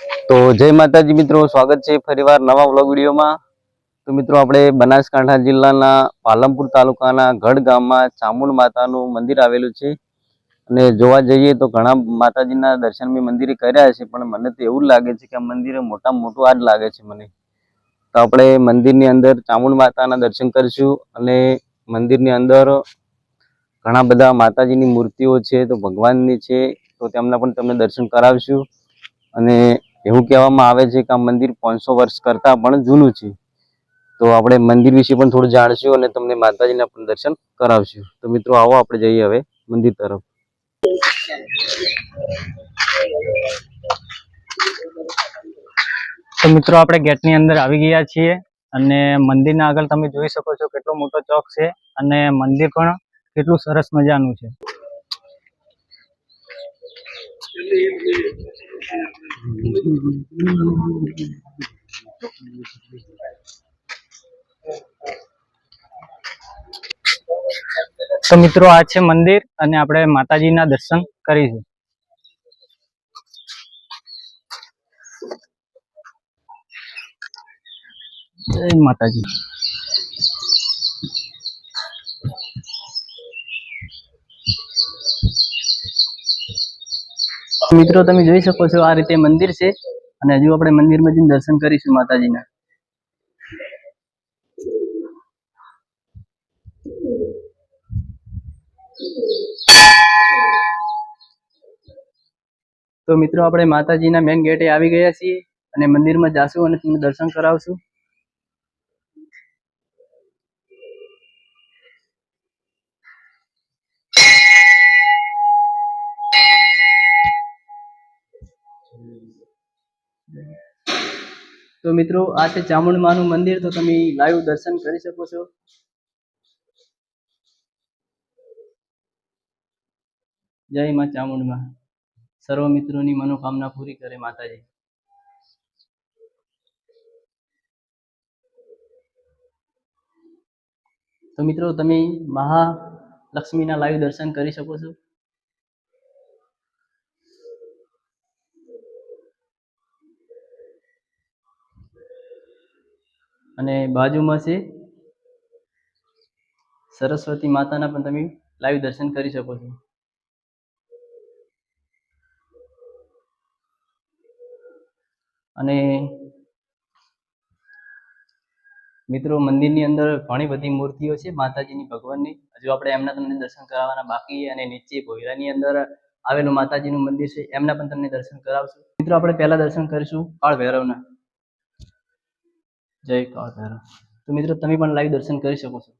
તો જય માતાજી મિત્રો, સ્વાગત છે ફરીવાર નવા વ્લોગ વિડીયોમાં. તો મિત્રો, આપણે બનાસકાંઠા જિલ્લાના પાલનપુર તાલુકાના ગઢ ગામમાં ચામુંડ માતાનું મંદિર આવેલું છે. અને જોવા જઈએ તો ઘણા માતાજીના દર્શન મેં મંદિરે કર્યા છે, પણ મને તો એવું લાગે છે કે આ મંદિરે મોટામાં મોટું આ લાગે છે મને. તો આપણે મંદિરની અંદર ચામુંડ માતાના દર્શન કરીશું અને મંદિરની અંદર ઘણા બધા માતાજીની મૂર્તિઓ છે, તો ભગવાનની છે, તો તેમના પણ તમને દર્શન કરાવશું. અને એવું કહેવામાં આવે છે કે આ મંદિર પાંચસો વર્ષ કરતાં પણ જૂનું છે. તો આપણે મંદિર વિશે પણ થોડું જાણશું અને તમને માતાજીના પણ દર્શન કરાવશું. તો મિત્રો, આવો આપણે જઈએ હવે મંદિર તરફ. તો મિત્રો, આપણે ગેટની અંદર આવી ગયા છીએ અને મંદિરના આગળ તમે જોઈ શકો છો કેટલો મોટો ચોક છે અને મંદિર પણ કેટલું સરસ મજાનું છે. તો મિત્રો આ છે મંદિર અને આપણે માતાજીના દર્શન કરીશું. જય માતાજી. મિત્રો, તમે જોઈ શકો છો આ રીતે મંદિર છે. અને હજુ આપણે મંદિરમાં જઈને દર્શન કરીશું માતાજીના. તો મિત્રો, આપણે માતાજીના મેન ગેટે આવી ગયા છીએ અને મંદિરમાં જાશું અને તમને દર્શન કરાવશું. તો મિત્રો, આ છે ચામુંડ માનું મંદિર. તો તમે લાઈવ દર્શન કરી શકો છો. જય માં ચામુંડમાં સર્વ મિત્રોની મનોકામના પૂરી કરે માતાજી. તો મિત્રો, તમે મહાલક્ષ્મીના લાઈવ દર્શન કરી શકો છો. અને બાજુમાં છે સરસ્વતી માતાના પણ તમે લાઈવ દર્શન કરી શકો છો. અને મિત્રો મંદિરની અંદર ઘણી બધી મૂર્તિઓ છે માતાજીની ભગવાનની. હજુ આપણે એમના તમને દર્શન કરાવવાના બાકી અને નીચે ભોયરાની અંદર આવેલું માતાજીનું મંદિર છે એમના પણ તમને દર્શન કરાવશું. મિત્રો આપણે પહેલા દર્શન કરીશું કાળ ભૈરવના જય કાળ તો મિત્રો, તમે પણ લાઈવ દર્શન કરી શકો છો.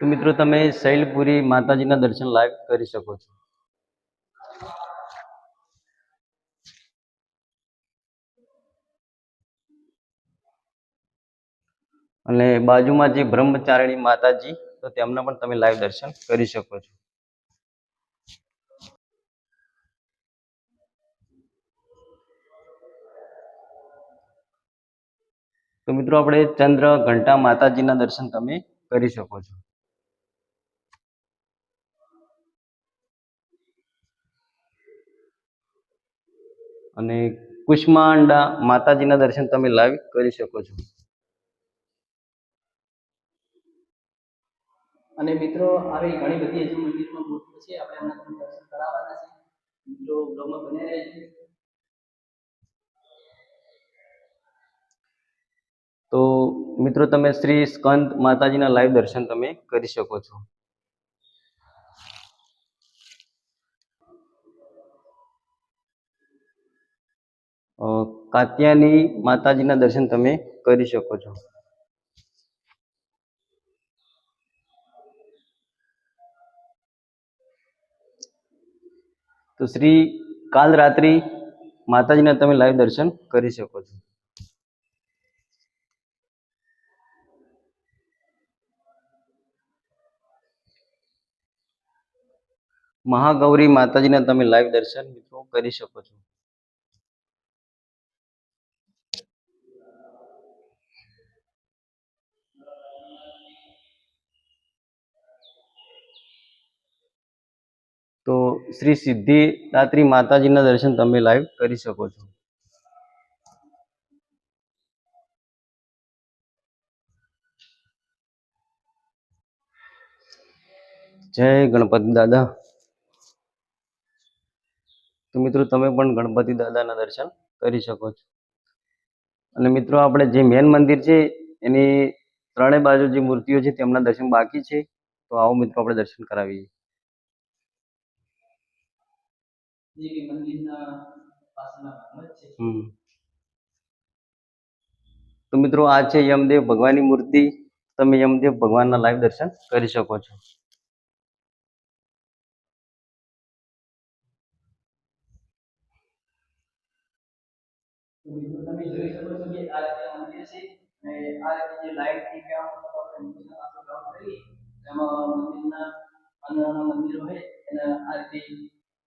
તો મિત્રો, તમે શૈલપુરી માતાજીના દર્શન લાઈવ કરી શકો છો. અને બાજુમાં જે બ્રહ્મચારિણી માતાજી, તો તેમના પણ તમે લાઈવ દર્શન કરી શકો છો. તો મિત્રો, આપણે ચંદ્ર ઘંટા માતાજીના દર્શન તમે કરી શકો છો. અને કુષ્માંડા માતાજીના દર્શન તમે લાઈવ કરી શકો છો. અને મિત્રો આવી ઘણી બધી હજુ મંદિરમાં મૂર્તિઓ છે, આપણે એમના તમને દર્શન કરાવવાના છે. મિત્રો બ્લોગમાં બન્યા રહેજો. તો મિત્રો, તમે શ્રી સ્કંદ માતાજીના લાઈવ દર્શન તમે કરી શકો છો. કાત્યાની માતાજીના દર્શન તમે કરી શકો છો. તો શ્રી કાલ રાત્રિ માતાજીના તમે લાઈવ દર્શન કરી શકો છો. મહાગૌરી માતાજીના તમે લાઈવ દર્શન મિત્રો કરી શકો છો. તો શ્રી સિદ્ધિદાત્રી માતાજીના દર્શન તમે લાઈવ કરી શકો છો. જય ગણપતિ દાદા. તો મિત્રો તમે પણ ગણપતિ દાદાના દર્શન કરી શકો છો. અને મિત્રો આપણે જે મેન મંદિર છે, એની ત્રણેય બાજુ જે મૂર્તિઓ છે, તેમના દર્શન બાકી છે. તો આવો મિત્રો આપણે દર્શન કરાવીએ. જે બી મંદિરના પાછળના ભાગમાં જ છે તો મિત્રો આ છે યમદેવ ભગવાનની મૂર્તિ. તમે યમદેવ ભગવાનના લાઈવ દર્શન કરી શકો છો. તમે જોઈ શકો છો કે આ રીતે મંદિર છે અને આ રીતે જે લાઈટથી કામ કામ કરીએ એમાં મંદિરના અંદરના મંદિરો હોય એના આ રીતે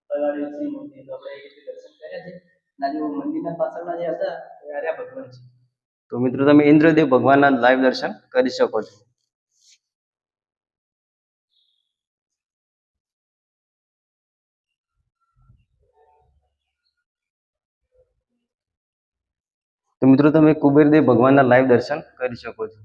લગાડેલ છે મૂર્તિ તો આપણે એ દર્શન કર્યા છે. ના જો મંદિરના પાછળના જે હતા એ આર્યા ભગવાન છે. તો મિત્રો તમે ઇન્દ્રદેવ ભગવાનના લાઈવ દર્શન કરી શકો છો. તો મિત્રો તમે કુબેરદેવ ભગવાનના લાઈવ દર્શન કરી શકો છો.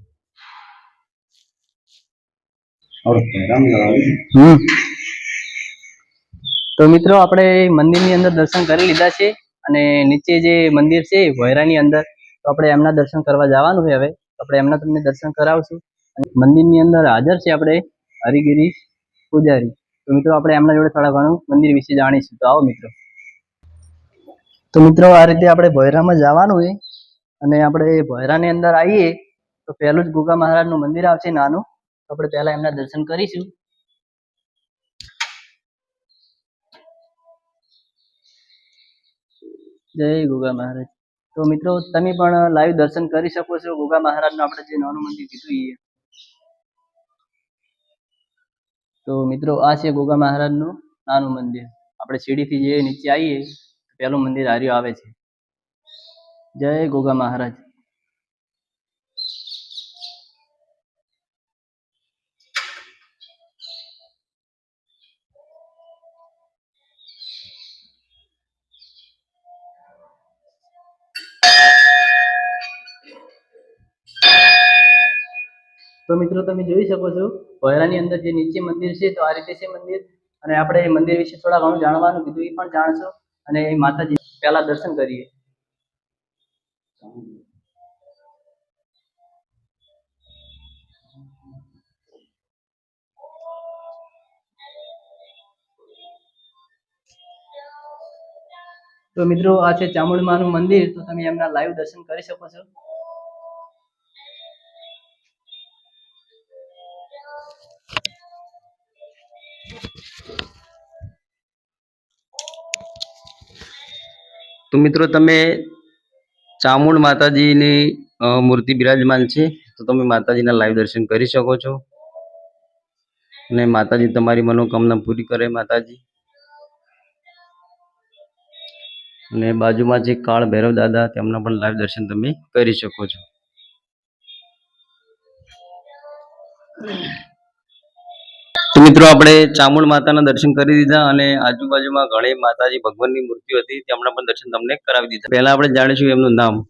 તો મિત્રો, આપણે મંદિરની અંદર દર્શન કરી લીધા છે અને નીચે જે મંદિર છે ભોયરાની અંદર. તો આપણે એમના દર્શન કરવા જવાનું છે હવે. આપણે એમના તમને દર્શન કરાવશું. અને મંદિરની અંદર હાજર છે આપણે હરિગીરી પૂજારી. તો મિત્રો, આપણે એમના જોડે થોડા ઘણું મંદિર વિશે જાણીશું. તો આવો મિત્રો. તો મિત્રો, આ રીતે આપણે ભોયરામાં જવાનું હોય અને આપણે ભોયરાની અંદર આવીએ તો પહેલું જ ગુગા મહારાજનું મંદિર આવશે નાનું. તો આપણે પહેલા એમના દર્શન કરીશું. જય ગોગા મહારાજ. તો મિત્રો, તમે પણ લાઈવ દર્શન કરી શકો છો ગોગા મહારાજનું આપણે જે નાનું મંદિર કીધું એ તો મિત્રો, આ છે ગોગા મહારાજનું નાનું મંદિર. આપણે સીડીથી જે નીચે આવીએ પહેલું મંદિર હાર્યું આવે છે. જય ગોગા મહારાજ. મિત્રો તમે જોઈ શકો છો ભોયરાની અંદર જે નીચે મંદિર છે, તો આ રીતે છે મંદિર. અને આપણે એ મંદિર વિશે થોડા ઘણું જાણવાનું કીધું એ પણ જાણશો. અને એ માતાજી પહેલા દર્શન કરીએ. તો મિત્રો, આ છે ચામુંડ માનું મંદિર. તો તમે એમના લાઈવ દર્શન કરી શકો છો. તો મિત્રો તમે ચામુંડ માતાજીની મૂર્તિ બિરાજમાન છે, તો તમે માતાજીના લાઈવ દર્શન કરી શકો છો. અને માતાજી તમારી મનોકામના પૂરી કરે માતાજી. અને બાજુમાં જે કાળ ભૈરવ દાદા, તેમના પણ લાઈવ દર્શન તમે કરી શકો છો. તો મિત્રો, આપણે ચામુંડ માતાના દર્શન કરી દીધા અને આજુબાજુમાં ઘણી માતાજી ભગવાનની મૂર્તિઓ હતી. તેમના પણ દર્શન તમને કરાવી દીધા. પહેલા આપણે જાણીશું એમનું નામ.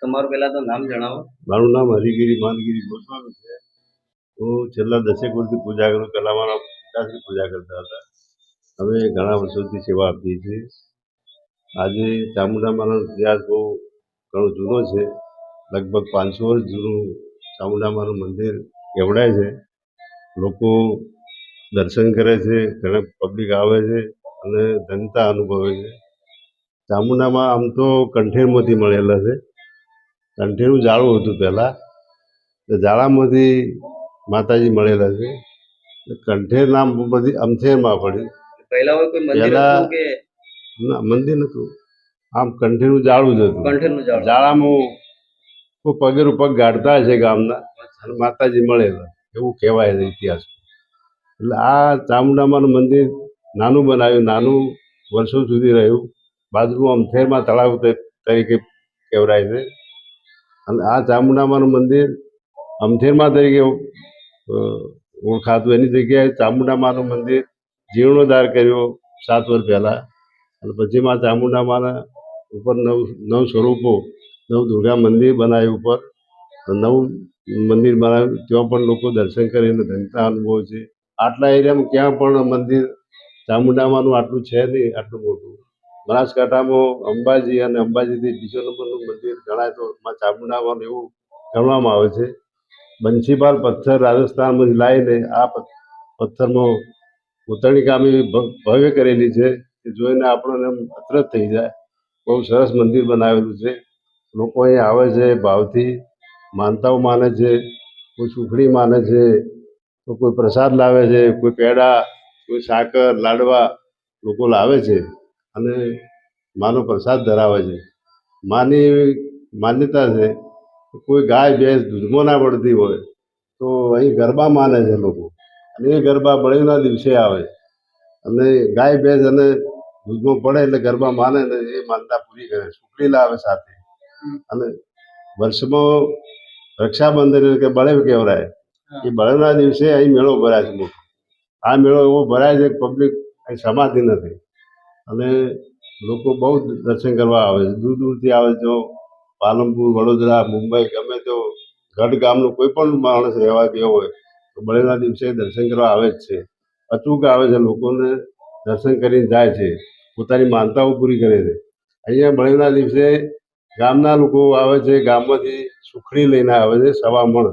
તમારું પહેલા તો નામ જણાવો. મારું નામ હરિગીરી માનગીરી ગોસ્વામી છે. હું છેલ્લા દસેક વર્ષથી પૂજા કરું, પહેલાં મારા પિતાશ્રી પૂજા કરતા હતા. હવે ઘણા વર્ષોથી સેવા આપીએ છીએ. આજે ચામુંડા માનો ઇતિહાસ બહુ ઘણો જૂનો છે. લગભગ પાંચસો વર્ષ જૂનું ચામુંડામાનું મંદિર કેવડાય છે. લોકો દર્શન કરે છે ઘણા પબ્લિક આવે છે અને ધનતા અનુભવે છે. ચામુંડામાં આમ તો કંઠેરમાંથી મળેલા છે. કંઠેરનું જાળું હતું પહેલાં. જાળામાંથી માતાજી મળેલા છે. કંઠેર નામ બધી અમથેરમાં પડ્યું. પહેલા ના મંદિર નતું આમ કંઠેરનું જાળું જ હતું. કંઠેરનું જાળામાં પગેરું પગ ગાઢતા હશે ગામના. અને માતાજી મળેલા. એવું કહેવાય છે ઇતિહાસ. એટલે આ ચામુંડામાનું મંદિર નાનું બનાવ્યું, નાનું વર્ષો સુધી રહ્યું. બાજુમાં અમથેરમાં તળાવ તરીકે કહેવાય છે. અને આ ચામુંડામાનું મંદિર અમથેરમાં તરીકે ઓળખાતું. એની જગ્યાએ ચામુંડામાનું મંદિર જીર્ણોદ્ધાર કર્યો સાત વર્ષ પહેલાં. અને પછી માં ચામુંડામાના ઉપર નવ નવ સ્વરૂપો, નવ દુર્ગા મંદિર બનાવ્યું ઉપર. નવું મંદિર બનાવ્યું ત્યાં પણ લોકો દર્શન કરીને ધનતા અનુભવે છે. આટલા એરિયામાં ક્યાં પણ મંદિર ચામુંડામાંનું આટલું છે નહીં, આટલું મોટું. બનાસકાંઠામાં અંબાજી અને અંબાજીથી બીજો નંબરનું મંદિર ગણાય તો ચામુંડામાં એવું ગણવામાં આવે છે. બંશીપાલ પથ્થર રાજસ્થાનમાંથી લાવીને આ પથ્થરનો ઉતરણી કામી ભવ્ય કરેલી છે કે જોઈને આપણને અતરત થઈ જાય. બહુ સરસ મંદિર બનાવેલું છે. લોકો અહીં આવે છે ભાવથી. માનતાઓ માને છે, કોઈ સુખડી માને છે, તો કોઈ પ્રસાદ લાવે છે, કોઈ પેડા, કોઈ સાકર, લાડવા લોકો લાવે છે અને માનો પ્રસાદ ધરાવે છે. માની, માન્યતા છે કોઈ ગાય, ભેંસ દૂધમાં ના પડતી હોય તો અહીં ગરબા માને છે લોકો અને એ ગરબા બળીના દિવસે આવે. અને ગાય, ભેંસ અને દૂધમાં પડે એટલે ગરબા માને ને એ માનતા પૂરી કરે, સુખડી લાવે સાથે. અને વર્ષમાં રક્ષાબંધન એટલે કે બળેવ કહેવાય. એ બળેવના દિવસે અહીં મેળો ભરાય છે મોટો. આ મેળો એવો ભરાય છે પબ્લિક અહીં સમાતી નથી. અને લોકો બહુ દર્શન કરવા આવે છે. દૂર દૂરથી આવે છે. પાલનપુર વડોદરા મુંબઈ ગમે તો ગઢ ગામનો કોઈ પણ માણસ રહેવા ગયો હોય તો બળેના દિવસે દર્શન કરવા આવે જ છે. અચૂક આવે છે. લોકોને દર્શન કરીને જાય છે. પોતાની માનતાઓ પૂરી કરે છે. અહીંયા બળેના દિવસે ગામના લોકો આવે છે, ગામમાંથી સુખડી લઈને આવે છે, સવા મણ.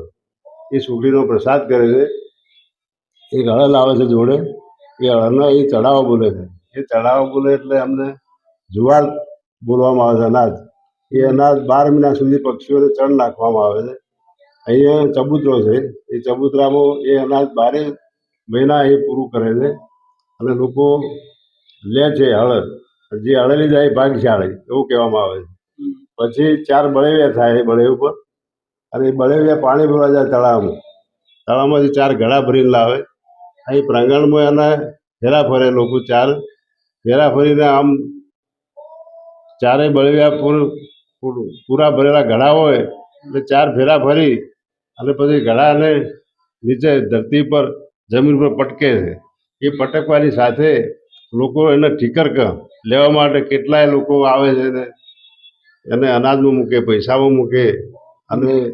એ સુખડીનો પ્રસાદ કરે છે. એક હળદ આવે છે જોડે. એ હળદનો એ ચડાવો બોલે છે. એ ચડાવો બોલે એટલે અમને જુવાર બોલવામાં આવે છે અનાજ. એ અનાજ બાર મહિના સુધી પક્ષીઓને ચણ નાખવામાં આવે છે. અહીંયા ચબૂતરો છે. એ ચબૂતરામાં એ અનાજ બારે મહિના એ પૂરું કરે છે. અને લોકો લે છે હળદ જે હળેલી જાય એ ભાગશાળી, એવું કહેવામાં આવે છે. પછી ચાર બળેવિયા થાય એ બળે ઉપર. અને એ બળેવિયા પાણી ભરવા જાય તળાવમાં. તળાવમાંથી ચાર ઘડા ભરીને લાવે. અહીં પ્રાંગણમાં એના ફેરા ફરે લોકો ચાર. ફેરા ફરીને આમ ચારેય બળેવિયા પૂર- પૂર- ભરેલા ઘડા હોય, એટલે ચાર ફેરા ફરી, અને પછી ઘડાને નીચે ધરતી પર, જમીન પર પટકે છે. એ પટકવાની સાથે લોકો એને ઠીકર લેવા માટે કેટલાય લોકો આવે છે ને એને અનાજમાં મૂકે, પૈસામાં મૂકે અને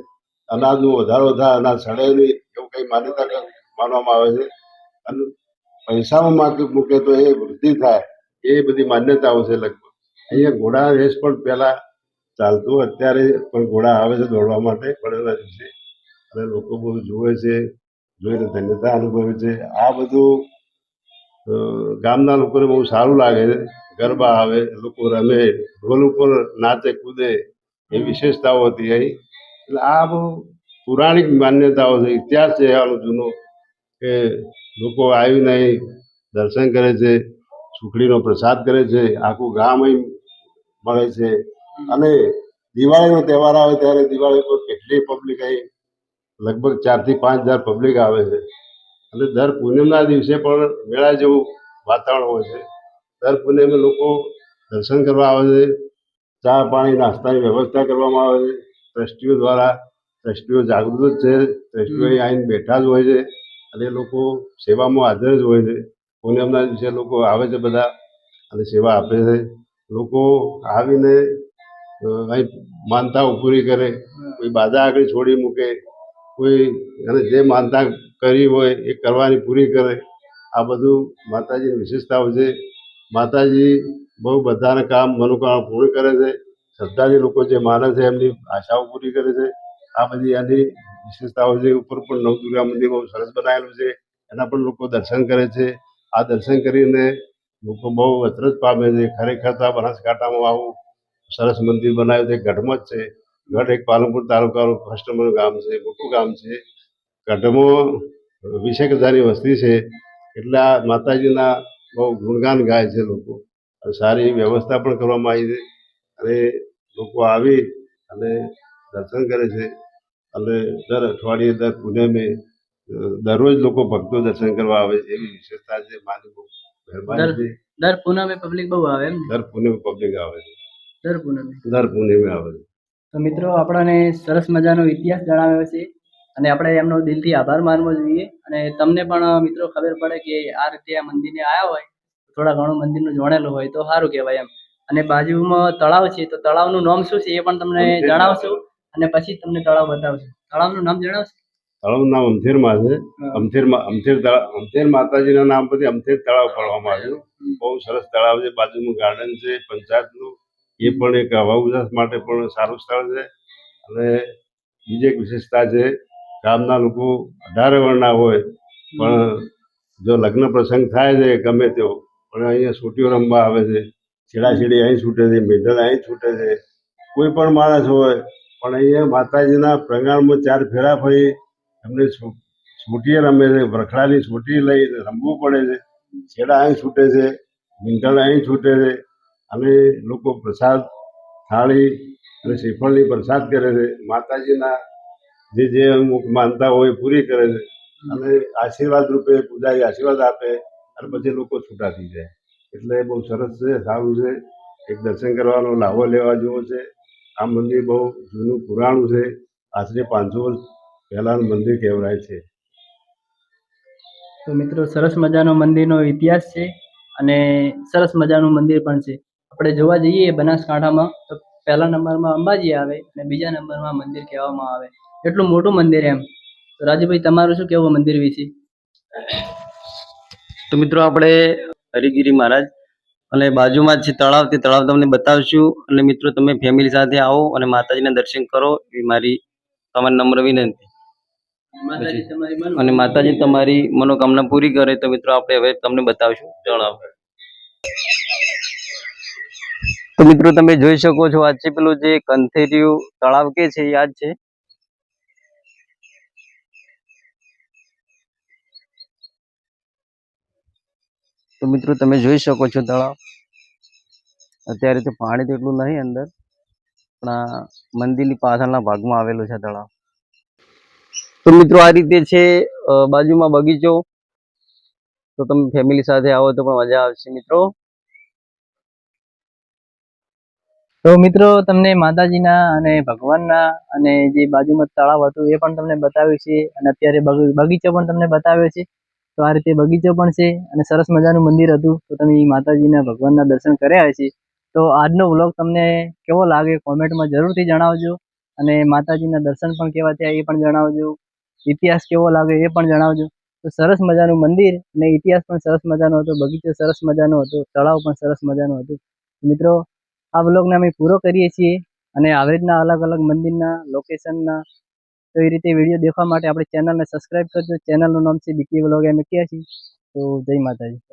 અનાજનો વધારો થાય, અનાજ સડે નહીં, એવું કંઈ માન્યતા માનવામાં આવે છે. અને પૈસામાં માર્કેટ મૂકે તો એ વૃદ્ધિ થાય, એ બધી માન્યતાઓ છે લગભગ. અહીંયા ઘોડા રેસ પણ પહેલાં ચાલતું, અત્યારે પણ ઘોડા આવે છે દોડવા માટે, પડેલા દિવસે. અને લોકો બહુ જુએ છે, જોઈને ધન્યતા અનુભવે છે. આ બધું ગામના લોકોને બહુ સારું લાગે, ગરબા આવે, લોકો રમે, ઢોલ ઉપર નાચે, કૂદે, એ વિશેષતાઓ હતી અહીં. એટલે આ બહુ પૌરાણિક માન્યતાઓ છે, ઇતિહાસ છે આનો જૂનો, કે લોકો આવીને અહીં દર્શન કરે છે, સુખડીનો પ્રસાદ કરે છે, આખું ગામ અહીં મળે છે. અને દિવાળીનો તહેવાર આવે ત્યારે દિવાળી પર કેટલી પબ્લિક અહીં, લગભગ ચારથી પાંચ હજાર પબ્લિક આવે છે. અને દર પૂનમના દિવસે પણ મેળા જેવું વાતાવરણ હોય છે. દર પૂનમે લોકો દર્શન કરવા આવે છે, ચા પાણી, નાસ્તાની વ્યવસ્થા કરવામાં આવે છે. ટ્રસ્ટીઓ દ્વારા, ટ્રસ્ટીઓ જાગૃત જ છે, ટ્રસ્ટીઓ આવીને બેઠા જ હોય છે અને લોકો સેવામાં હાજર જ હોય છે. પૂનમના દિવસે લોકો આવે છે બધા અને સેવા આપે છે. લોકો આવીને કંઈ અહીં માનતાઓ પૂરી કરે, કોઈ બાધા આગળ છોડી મૂકે, કોઈ, અને જે માનતા કરી હોય, એ કરવાની પૂરી કરે. આ બધું માતાજીની વિશેષતાઓ છે. માતાજી બહુ બધાને કામ મનોકામના પૂર્ણ કરે છે. શ્રદ્ધાજી લોકો જે માને છે, એમની આશાઓ પૂરી કરે છે. આ બધી એની વિશેષતાઓ છે. ઉપર પણ નવદુર્ગા મંદિર બહુ સરસ બનાવેલું છે. એના પણ લોકો દર્શન કરે છે. આ દર્શન કરીને લોકો બહુ અચરજ પામે છે. ખરેખર તો આ બનાસકાંઠામાં આવું સરસ મંદિર બનાવ્યું છે. ગઢમાં જ છે. ગઢ એક પાલનપુર તાલુકાનું ફર્સ્ટ નંબરનું ગામ છે. મોટું ગામ છે. ગઢમાં વીસેક હજારની વસ્તી છે એટલે આ માતાજીના બહુ ગુણગાન ગાય છે લોકો. અને સારી વ્યવસ્થા પણ કરવામાં આવી છે. અને લોકો આવી અને દર્શન કરે છે. અને દર અઠવાડિયે દર પૂનમે દરરોજ લોકો ભક્તો દર્શન કરવા આવે છે. એવી વિશેષતા છે માની બહુ મહેરબાની દર પૂનમે પબ્લિક બહુ આવે એમ ને? દર પૂનમે પબ્લિક આવે છે. દર પૂનમે. દર પૂનમે આવે છે. તો મિત્રો આપણને સરસ મજાનો ઇતિહાસ જણાવ્યો છે. અને આપણે એમનો દિલથી આભાર માનવો જોઈએ. અને તમને પણ મિત્રો ખબર પડે કે આ રીતે આ મંદિરને આવ્યા હોય થોડા ઘણું મંદિરનું જોડેલું હોય તો સારું કહેવાય એમ. અને બાજુમાં તળાવ છે તો તળાવનું નામ શું છે એ પણ તમને જણાવશું? અને પછી તમને તળાવ બતાવશું. તળાવનું નામ જણાવશો? તળાવનું નામ અમથેરમાં છે. અમથેરમાં અમથેર તળાવ અમથેર માતાજીના નામ પરથી અમથેર તળાવ પાડવામાં આવ્યું. બહુ સરસ તળાવ છે. બાજુમાં ગાર્ડન છે પંચાયતનું. એ પણ એક હવા ઉજાસ માટે પણ સારું સ્થળ છે. અને બીજી એક વિશેષતા છે ગામના લોકો અઢારે વર્ણના હોય, પણ જો લગ્ન પ્રસંગ થાય છે, ગમે તેવો, પણ અહીંયા સોટીઓ રમવા આવે છે, છેડાછેડી અહીં છૂટે છે, મેઢલ અહીં છૂટે છે, કોઈ પણ માણસ હોય, પણ અહીંયા માતાજીના પ્રંગાણમાં ચાર ફેરા ફરી એમને સોટીએ રમે છે, વરખડાની સોટી લઈ રમવું પડે છે, છેડા અહીં છૂટે છે મીંઢળ અહીં છૂટે છે, અને લોકો પ્રસાદ થાળી અને શ્રીફળની પ્રસાદ કરે છે, માતાજીના જે જે અમુક માનતા હોય પૂરી કરે છે. અને આશીર્વાદ રૂપે પૂજારી આશીર્વાદ આપે અને પછી લોકો છૂટા થઈ જાય. એટલે બહુ સરસ છે સારું છે. એક દર્શન કરવાનો લાવો લેવા જેવો છે. આ મંદિર બહુ જૂનું પુરાણું છે. આશરે પાંચસો વર્ષ પહેલાંનું મંદિર કહેવાય છે. તો મિત્રો સરસ મજાનો મંદિરનો ઇતિહાસ છે અને સરસ મજાનું મંદિર પણ છે. આપણે જોવા જઈએ બનાસકાંઠામાં તો પહેલા નંબરમાં અંબાજી આવે અને બીજા નંબરમાં મંદિર કહેવામાં આવે. એટલું મોટું મંદિર એમ. તો રાજુભાઈ તમારું શું કેવું મંદિર વિશે? તો મિત્રો આપણે હરિગીરી મહારાજ અને બાજુમાં છે તળાવ તે તળાવ તમને બતાવશું. અને મિત્રો તમે ફેમિલી સાથે આવો અને માતાજીના દર્શન કરો એ મારી તમારી નમ્ર વિનંતી. માતાજી તમારી મન અને માતાજી તમારી મનોકામના પૂરી કરે તો મિત્રો આપણે હવે તમને બતાવશું તળાવ તો મિત્રો તમે જોઈ શકો છો આ છે પેલું જે કંથેરિયું તળાવ કે છે યાદ છે? તો મિત્રો તમે જોઈ શકો છો તળાવ. અત્યારે તો પાણી તો એટલું નહીં અંદર, પણ આ મંદિરની પાછળના ભાગમાં આવેલું છે તળાવ. તો મિત્રો આ રીતે છે બાજુમાં બગીચો. તો તમે ફેમિલી સાથે આવો તો પણ મજા આવશે મિત્રો. તો મિત્રો તમને માતાજીના અને ભગવાનના અને જે બાજુમાં તળાવ હતું એ પણ તમને બતાવ્યું છે અને અત્યારે બગીચો પણ તમને બતાવ્યો છે. તો આ રીતે બગીચો પણ છે અને સરસ મજાનું મંદિર હતું. તો તમે માતાજીના ભગવાનના દર્શન કર્યા છે તો આજનો વ્લોગ તમને કેવો લાગે કોમેન્ટમાં જરૂરથી જણાવજો. અને માતાજીના દર્શન પણ કેવા થયા એ પણ જણાવજો. ઇતિહાસ કેવો લાગે એ પણ જણાવજો. તો સરસ મજાનું મંદિર અને ઇતિહાસ પણ સરસ મજાનો હતો. બગીચો સરસ મજાનો હતો. તળાવ પણ સરસ મજાનું હતું. મિત્રો, આ બ્લોગને અમે પૂરો કરીએ છીએ અને આવી રીતના અલગ અલગ મંદિરના લોકેશનના તો એ રીતે વીડિયો દેખવા માટે આપણી ચેનલને સબસ્ક્રાઈબ કરજો. ચેનલનું નામ છે બીકે વ્લોગ એમ છે તો જય માતાજી.